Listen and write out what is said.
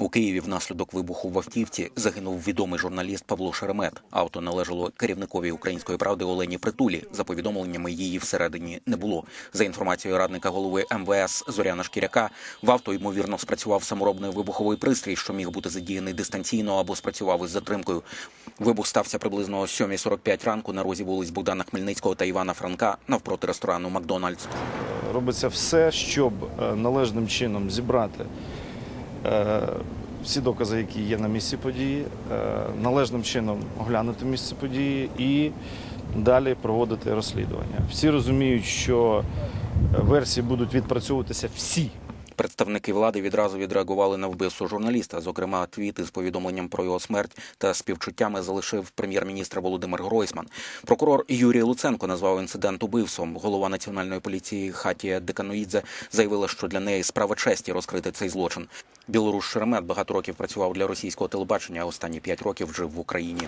У Києві внаслідок вибуху в автівці загинув відомий журналіст Павло Шеремет. Авто належало керівникові української правди Олені Притулі. За повідомленнями її всередині не було. За інформацією радника голови МВС Зоряна Шкіряка, в авто ймовірно спрацював саморобний вибуховий пристрій, що міг бути задіяний дистанційно або спрацював із затримкою. Вибух стався приблизно о 7.45 ранку на розі вулиць Богдана Хмельницького та Івана Франка навпроти ресторану Макдональдс. Робиться все, щоб е, належним чином зібрати всі докази, які є на місці події, е, належним чином оглянути місце події і далі проводити розслідування. Всі розуміють, що версії будуть відпрацьовуватися всі. Представники влади відразу відреагували на вбивство журналіста. Зокрема, твіти з повідомленням про його смерть та співчуттями залишив прем'єр-міністр Володимир Гройсман. Прокурор Юрій Луценко назвав інцидент убивством. Голова національної поліції Хатія Деканоїдзе заявила, що для неї справа честі розкрити цей злочин. Білорус Шеремет багато років працював для російського телебачення. а Останні п'ять років жив в Україні.